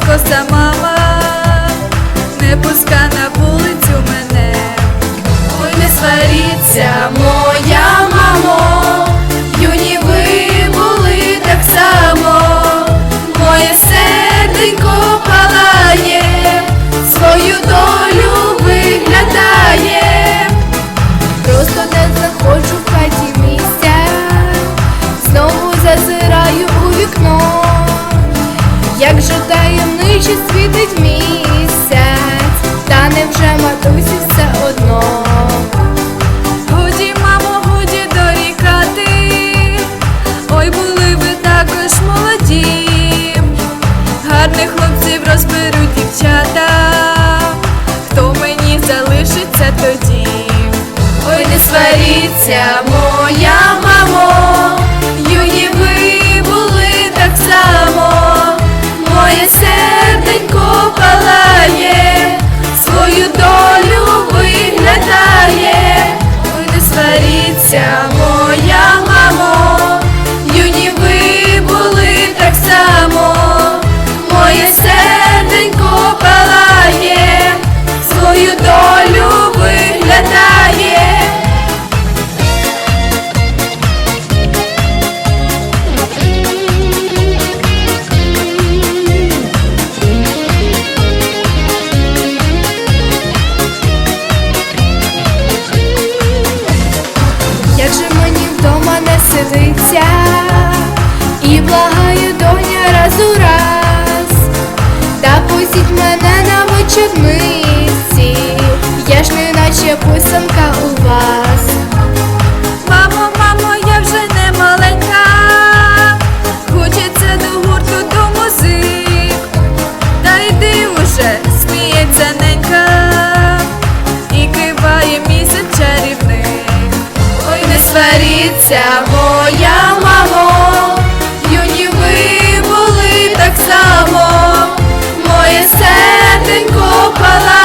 коса мама, не пуска на очі світить місяць, та не вже матусі все одно. Годі, мамо, годі дорікати, ой, були ви також молоді, гарних хлопців розберуть дівчата, хто мені залишиться тоді, ой, не сваріться моя. свою долю виглядає. Як же мені вдома не сидиться і благаю доня раз у раз, та пустіть мене на вечір. 酸辣